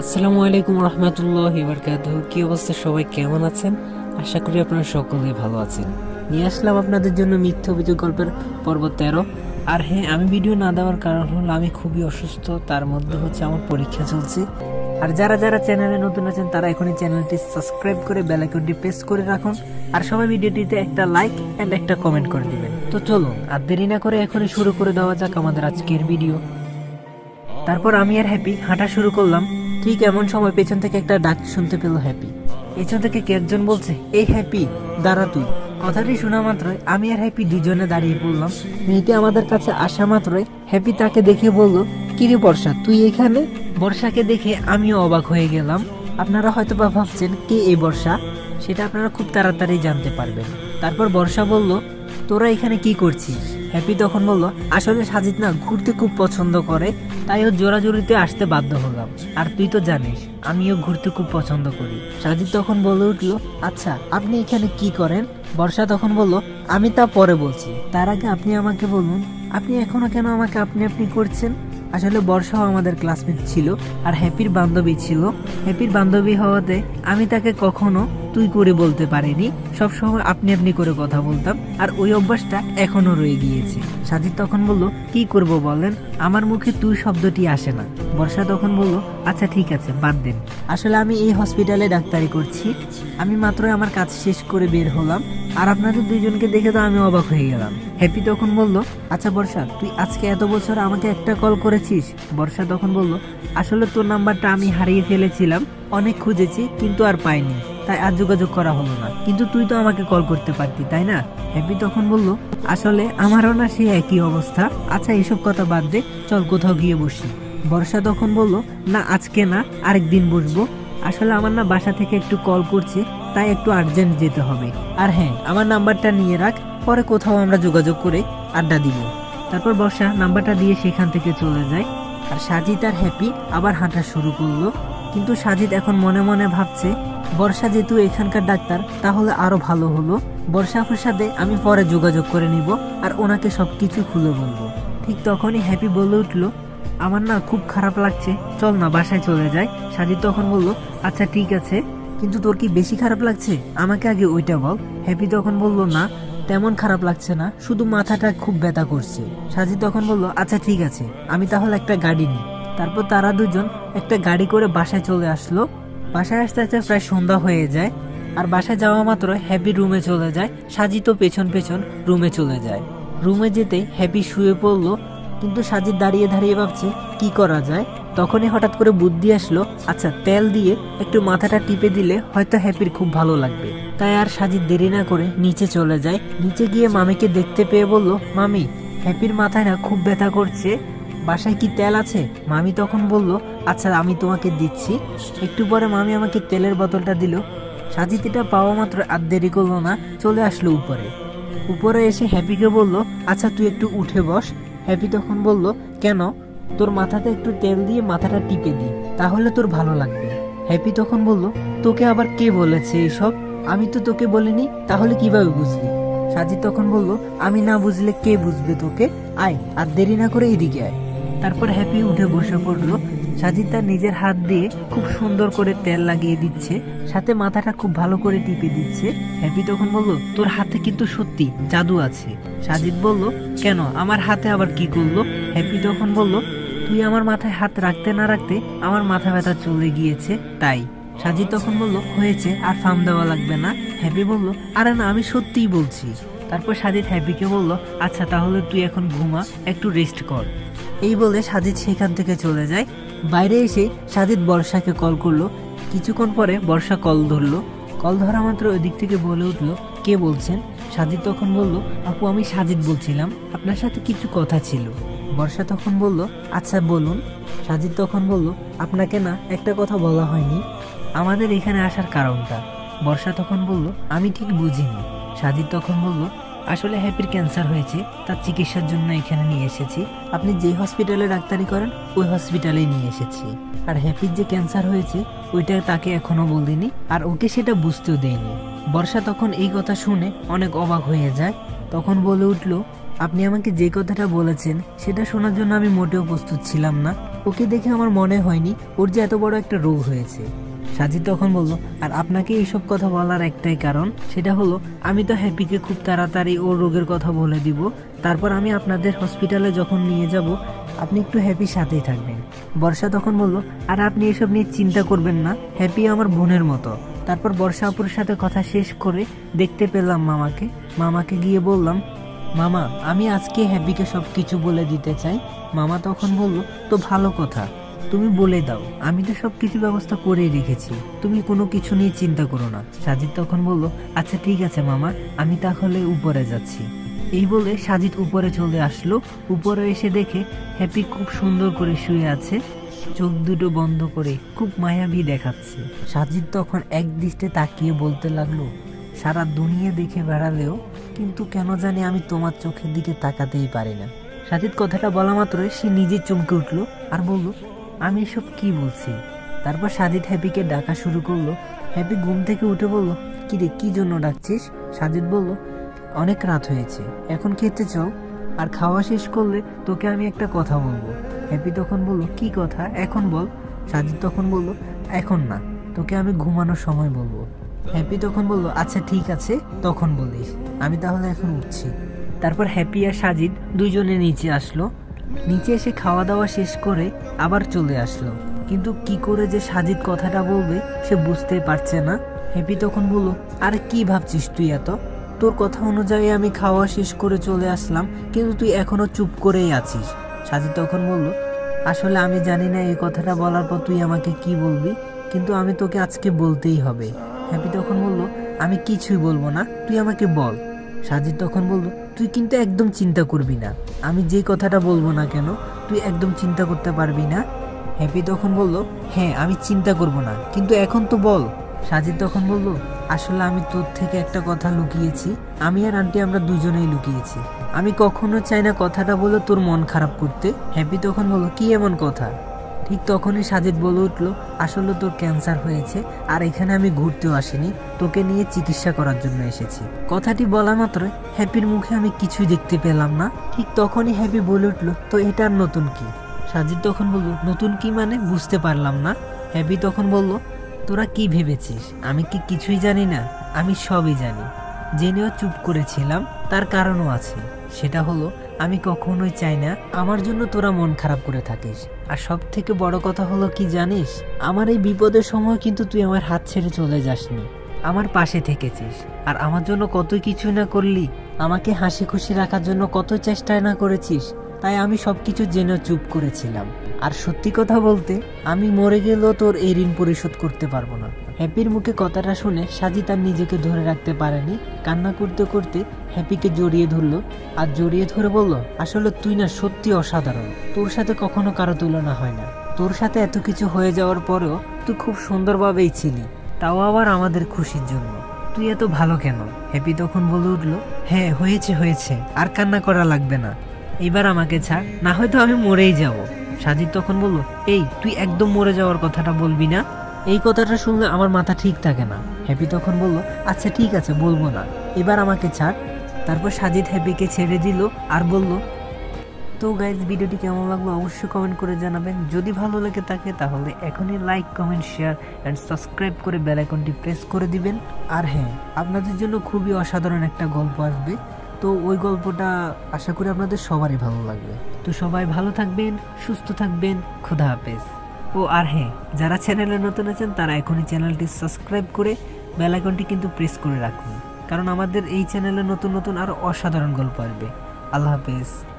আসসালামু আলাইকুম রহমতুল্লাহ বরকাত কি অবস্থা? সবাই কেমন আছেন? আশা করি আপনারা সকলে ভালো আছেন। নিয়ে আসলাম আপনাদের জন্য মিথ্যা অভিযোগ গল্পের পর্ব তেরো। আর হ্যাঁ আমি ভিডিও না দেওয়ার কারণ হলো আমি খুবই অসুস্থ, তার মধ্যে হচ্ছে আমার পরীক্ষা চলছে। আর যারা যারা চ্যানেলে নতুন আছেন, তারা এখনই চ্যানেলটি সাবস্ক্রাইব করে বেল আইকনটি প্রেস করে রাখুন। আর সবাই ভিডিওটিতে একটা লাইক অ্যান্ড একটা কমেন্ট করে দিবেন। তো চলুন, আর দেরি না করে এখনই শুরু করে দেওয়া যাক আমাদের আজকের ভিডিও। তারপর আমি আর হ্যাপি হাঁটা শুরু করলাম। ঠিক এমন সময় পেছন থেকে একটা ডাক শুনতে পেল হ্যাপি। পেছন থেকে কে একজন বলছে এই হ্যাপি, দাঁড়া তুই। কথাটি শোনা মাত্রই আমি আর হ্যাপি দুজনে দাঁড়িয়ে পড়লাম। মেয়েটি আমাদের কাছে আসা মাত্রই হ্যাপি তাকে দেখে বলল, কিরে বর্ষা, তুই এখানে? বর্ষাকে দেখে আমিও অবাক হয়ে গেলাম। আপনারা হয়তো বা ভাবছেন, কে এই বর্ষা? সেটা আপনারা খুব তাড়াতাড়ি জানতে পারবেন। তারপর বর্ষা বলল, তোরা এখানে কি করছিস? হ্যাপি তখন বলল, আসলে সাজিদ না ঘুরতে খুব পছন্দ করে, তাই ও জোরাজোরিতে আসতে বাধ্য হলাম। আর তুই তো জানিস, আমিও ঘুরতে খুব পছন্দ করি। সাজিদ তখন বলে উঠল আচ্ছা আপনি এখানে কি করেন? বর্ষা তখন বলল, আমি তা পরে বলছি। তার আগে আপনি আমাকে বলুন, আপনি এখনও কেন আমাকে আপনি আপনি করছেন? আসলে বর্ষাও আমাদের ক্লাসমেট ছিল, আর হ্যাপির বান্ধবী ছিল। হ্যাপির বান্ধবী হওয়াতে আমি তাকে কখনো তুই করে বলতে পারিনি, সবসময় আপনি আপনি করে কথা বলতাম। আর ওই অভ্যাসটা এখনও রয়ে গিয়েছে। সাজিদ তখন বলল, কি করব বলেন? আমার মুখে তুই শব্দটি আসে না। বর্ষা তখন বলল আচ্ছা ঠিক আছে, বাদ দেন। আসলে আমি এই হসপিটালে ডাক্তারি করছি। আমি মাত্র আমার কাজ শেষ করে বের হলাম। আর আপনাদের দুইজনকে দেখে তো আমি অবাক হয়ে গেলাম। হ্যাপি তখন বলল আচ্ছা বর্ষা, তুই আজকে এত বছর আমাকে একটা কল করেছিস? বর্ষা তখন বলল, আসলে তোর নাম্বারটা আমি হারিয়ে ফেলেছিলাম। অনেক খুঁজেছি, কিন্তু আর পাইনি। তাই আর যোগাযোগ করা হলো না। কিন্তু তুই তো আমাকে কল করতে পারতি, তাই না? হ্যাপি তখন বলল, আসলে আমারও না সে একই অবস্থা। আচ্ছা এসব কথা বাদ দে, চল কোথাও গিয়ে বসি। বর্ষা তখন বলল, না, আজকে না, আরেক দিন বসবো। আসলে আমার না বাসা থেকে একটু কল করছে, তাই একটু আর্জেন্ট যেতে হবে। আর হ্যাঁ আমার নাম্বারটা নিয়ে রাখ, পরে কোথাও আমরা যোগাযোগ করে আড্ডা দিব। তারপর বর্ষা নাম্বারটা দিয়ে সেখান থেকে চলে যায়। আর সাজিদ আর হ্যাপি আবার হাঁটা শুরু করল। কিন্তু সাজিদ এখন মনে মনে ভাবছে বর্ষা যেহেতু এখানকার ডাক্তার, তাহলে আরও ভালো হলো। বর্ষা আপুর সাথে আমি পরে যোগাযোগ করে নিব আর ওনাকে সবকিছু খুলে বলব। ঠিক তখনই হ্যাপি বলে উঠল, আমার না খুব খারাপ লাগছে, চল না, বাসায় চলে যাই। সাজিদ তখন বলল আচ্ছা ঠিক আছে, কিন্তু তোর কি বেশি খারাপ লাগছে? আমাকে আগে ওইটা বল। হ্যাপি তখন বলল, না, তেমন খারাপ লাগছে না, শুধু মাথাটা খুব ব্যথা করছে। সাজিদ তখন বলল আচ্ছা ঠিক আছে, আমি তাহলে একটা গাড়ি নিই। তারপর তারা দুজন একটা গাড়ি করে বাসায় চলে আসলো। বাসায় আসতে আসতে প্রায় সন্ধ্যা হয়ে যায়, আর বাসায় যাওয়া মাত্র হ্যাপি রুমে চলে যায়, সাজিত পেছন পেছন রুমে চলে যায়। রুমে যেতে হ্যাপি শুয়ে পড়ল, কিন্তু সাজিদ দাঁড়িয়ে দাঁড়িয়ে ভাবছে, কি করা যায়? তখনই হঠাৎ করে বুদ্ধি আসলো আচ্ছা তেল দিয়ে একটু মাথাটা টিপে দিলে হয়তো হ্যাপির খুব ভালো লাগবে। তাই আর সাজিদ দেরি না করে নিচে চলে যায়। নিচে গিয়ে মামিকে দেখতে পেয়ে বলল, মামি হ্যাপির মাথায় না খুব ব্যথা করছে। বাসায় কি তেল আছে? মামি তখন বলল আচ্ছা আমি তোমাকে দিচ্ছি। একটু পরে মামি আমাকে তেলের বোতলটা দিল। সাজিদ এটা পাওয়া মাত্র আর দেরি করল না, চলে আসলো উপরে। উপরে এসে হ্যাপিকে বলল আচ্ছা তুই একটু উঠে বস। হ্যাপি তখন বলল, কেন? তোর মাথাতে একটু তেল দিয়ে মাথাটা টিপে দি তাহলে তোর ভালো লাগবে। হ্যাপি তখন বলল, তোকে আবার কে বলেছে এইসব আমি তো তোকে বলিনি, তাহলে কীভাবে বুঝলি? সাজি তখন বলল, আমি না বুঝলে কে বুঝবে তোকে? আয়, আর দেরি না করে এদিকে আয়। তারপর হ্যাপি উঠে বসে পড়ল। সাজিদ তার নিজের হাত দিয়ে খুব সুন্দর করে তেল লাগিয়ে দিচ্ছে, সাথে মাথাটা খুব ভালো করে টিপে দিচ্ছে। হ্যাপি তখন বলল, তোর হাতে কিন্তু সত্যি জাদু আছে। সাজিদ বলল, কেন? আমার হাতে আবার কি করল? হ্যাপি তখন বলল, তুই আমার মাথায় হাত রাখতে না রাখতে আমার মাথা ব্যথা চলে গিয়েছে, তাই। সাজিদ তখন বলল, হয়েছে, আর ফার্ম দেওয়া লাগবে না। হ্যাপি বলল, আরে না, আমি সত্যিই বলছি। তারপর সাজিদ হ্যাপিকে বলল আচ্ছা তাহলে তুই এখন ঘুমা, একটু রেস্ট কর। এই বলে সাজিদ সেখান থেকে চলে যায়। বাইরে এসে সাজিদ বর্ষাকে কল করল। কিছুক্ষণ পরে বর্ষা কল ধরলো। কল ধরা মাত্র ওই দিক থেকে বলে উঠল, কে বলছেন? সাজিদ তখন বলল, আপু, আমি সাজিদ বলছিলাম। আপনার সাথে কিছু কথা ছিল। বর্ষা তখন বলল আচ্ছা বলুন। সাজিদ তখন বলল, আপনাকে না একটা কথা বলা হয়নি। আমাদের এখানে আসার কারণটা। বর্ষা তখন বলল, আমি ঠিক বুঝিনি। সাজিদ তখন বলল আসলে হ্যাপির ক্যান্সার হয়েছে, তার চিকিৎসার জন্য এখানে নিয়ে এসেছি। আপনি যে হসপিটালে ডাক্তারি করেন, ওই হসপিটালেই নিয়ে এসেছি। আর হ্যাপির যে ক্যান্সার হয়েছে, ওইটা তাকে এখনও বলিনি, আর ওকে সেটা বুঝতেও দেয়নি বর্ষা তখন এই কথা শুনে অনেক অবাক হয়ে যায়। তখন বলে উঠল, আপনি আমাকে যে কথাটা বলেছেন, সেটা শোনার জন্য আমি মোটেও প্রস্তুত ছিলাম না। ওকে দেখে আমার মনে হয়নি, ওর যে এত বড় একটা রোগ হয়েছে। সাজিদ তখন বলল, আর আপনাকে এইসব কথা বলার একটাই কারণ, সেটা হলো, আমি তো হ্যাপিকে খুব তাড়াতাড়ি ওর রোগের কথা বলে দিব। তারপর আমি আপনাদের হসপিটালে যখন নিয়ে যাব, আপনি একটু হ্যাপির সাথেই থাকবেন। বর্ষা তখন বলল, আর আপনি এসব নিয়ে চিন্তা করবেন না, হ্যাপি আমার বোনের মতো। তারপর বর্ষা আপুর সাথে কথা শেষ করে দেখতে পেলাম মামাকে। মামাকে গিয়ে বললাম, মামা, আমি আজকে হ্যাপিকে সব কিছু বলে দিতে চাই। মামা তখন বলল, তো ভালো কথা। তুমি বলে দাও, আমি তো সব কিছু ব্যবস্থা করেই রেখেছি। তুমি কোনো কিছু নিয়ে চিন্তা করো না। সাজিদ তখন বলল আচ্ছা ঠিক আছে, মামা, আমি তাহলে উপরে যাচ্ছি। এই বলে সাজিদ উপরে চলে আসলো। উপরে এসে দেখে হ্যাপি খুব সুন্দর করে শুয়ে আছে। চোখ দুটো বন্ধ করে খুব মায়াবী দেখাচ্ছে। সাজিদ তখন এক দৃষ্টে তাকিয়ে বলতে লাগল, সারা দুনিয়া দেখে বেড়ালেও, কিন্তু কেন জানি আমি তোমার চোখের দিকে তাকাতেই পারি না। সাজিদ কথাটা বলা মাত্রই সে নিজে চমকে উঠল আর বলল আমি এসব কি বলছি? তারপর সাজিদ হ্যাপিকে ডাকা শুরু করল। হ্যাপি ঘুম থেকে উঠে বলল, কি রে, কি জন্য ডাকছিস? সাজিদ বলল, অনেক রাত হয়েছে, এখন খেতে চল। আর খাওয়া শেষ করলে তোকে আমি একটা কথা বলব। হ্যাপি তখন বলল, কি কথা? এখন বল। সাজিদ তখন বলল, এখন না, তোকে আমি ঘুমানোর সময় বলব। হ্যাপি তখন বলল আচ্ছা ঠিক আছে, তখন বলিস। আমি তাহলে এখন উঠছি। তারপর হ্যাপি আর সাজিদ দুজনে নিচে আসলো। নিচে এসে খাওয়া দাওয়া শেষ করে আবার চলে আসলো। কিন্তু কি করে যে সাজিদ কথাটা বলবে, সে বুঝতেই পারছে না। হ্যাপি তখন বলল, আর কি ভাবছিস তুই এত? তোর কথা অনুযায়ী আমি খাওয়া শেষ করে চলে আসলাম, কিন্তু তুই এখনও চুপ করেই আছিস। সাজিদ তখন বলল, আসলে আমি জানি না এই কথাটা বলার পর তুই আমাকে কি বলবি, কিন্তু আমি তোকে আজকে বলতেই হবে। হ্যাপি তখন বলল, আমি কিছুই বলব না, তুই আমাকে বল। সাজিদ তখন বলল তুই কিন্তু একদম চিন্তা করবি না। আমি যে কথাটা বলব না কেন, তুই একদম চিন্তা করতে পারবি না। হ্যাপি তখন বলল হ্যাঁ আমি চিন্তা করব না। কিন্তু এখন তো বল। সাজিদ তখন বলল, আসলে আমি তোর থেকে একটা কথা লুকিয়েছি। আমি আর আন্টি আমরা দুজনেই লুকিয়েছি। আমি কখনো চাই না কথাটা বলে তোর মন খারাপ করতে। হ্যাপি তখন বলল, কি এমন কথা? ঠিক তখনই সাজিদ বলে উঠল, আসলে তোর ক্যান্সার হয়েছে আর এখানে আমি ঘুরতেও আসিনি। তোকে নিয়ে চিকিৎসা করার জন্য এসেছি। কথাটি বলা মাত্র হ্যাপির মুখে আমি কিছুই দেখতে পেলাম না। ঠিক তখনই হ্যাপি বলে উঠল, তো এটার নতুন কি? সাজিদ তখন বলল, নতুন কি মানে বুঝতে পারলাম না। হ্যাপি তখন বলল, তোরা কি ভেবেছিস? আমি কি কিছুই জানি না? আমি সবই জানি। জেনেও চুপ করেছিলাম, তার কারণও আছে। সেটা হলো আমি কখনোই চাই না। আমার জন্য তোরা মন খারাপ করে থাকিস। আর সব থেকে বড় কথা হলো কি জানিস? আমার এই বিপদের সময় কিন্তু তুই আমার হাত ছেড়ে চলে যাসনি। আমার পাশে থেকেছিস। আর আমার জন্য কত কিছু না করলি, আমাকে হাসি খুশি রাখার জন্য কত চেষ্টা না করেছিস, তাই আমি সব কিছু জেনে চুপ করেছিলাম। আর সত্যি কথা বলতে, আমি মরে গেলেও তোর এই ঋণ পরিশোধ করতে পারব না। হ্যাপির মুখে কথাটা শুনে সাজি তার নিজেকে ধরে রাখতে পারেনি, কান্না করতে করতে হ্যাপিকে জড়িয়ে ধরলো আর জড়িয়ে ধরে বলল, আসলে তুই না সত্যি অসাধারণ। তোর সাথে কখনো কারও তুলনা হয় না। তোর সাথে এত কিছু হয়ে যাওয়ার পরেও তুই খুব সুন্দরভাবেই ছিলি। তাও আবার আমাদের খুশির জন্য। তুই এত ভালো কেন? হ্যাপি তখন বলে উঠল হ্যাঁ হয়েছে হয়েছে। আর কান্না করা লাগবে না। এবার আমাকে ছাড়, না হয়তো আমি মরেই যাব। সাজিদ তখন বলল, এই, তুই একদম মরে যাওয়ার কথাটা বলবি না? এই কথাটা শুনলে আমার মাথা ঠিক থাকে না। হ্যাপি তখন বলল আচ্ছা ঠিক আছে, বলব না। এবার আমাকে ছাড়। তারপর সাজিদ হ্যাপিকে ছেড়ে দিল আর বলল, তো গাইজ ভিডিওটি কেমন লাগল অবশ্যই কমেন্ট করে জানাবেন। যদি ভালো লাগে থাকে তাহলে এখনই like comment share and subscribe করে বেল আইকনটি প্রেস করে দিবেন। আর হ্যাঁ আপনাদের জন্য খুবই অসাধারণ একটা গল্প আসবে। তো ওই গল্পটা আশা করি আপনাদের সবারই ভালো লাগবে। তো সবাই ভালো থাকবেন, সুস্থ থাকবেন, খোদা হাফেজ। ও আর হ্যাঁ যারা চ্যানেলে নতুন আছেন, তারা এখনই চ্যানেলটি সাবস্ক্রাইব করে বেলাইকনটি কিন্তু প্রেস করে রাখুন। কারণ আমাদের এই চ্যানেলে নতুন নতুন আরও অসাধারণ গল্প আসবে। আল্লাহ হাফেজ।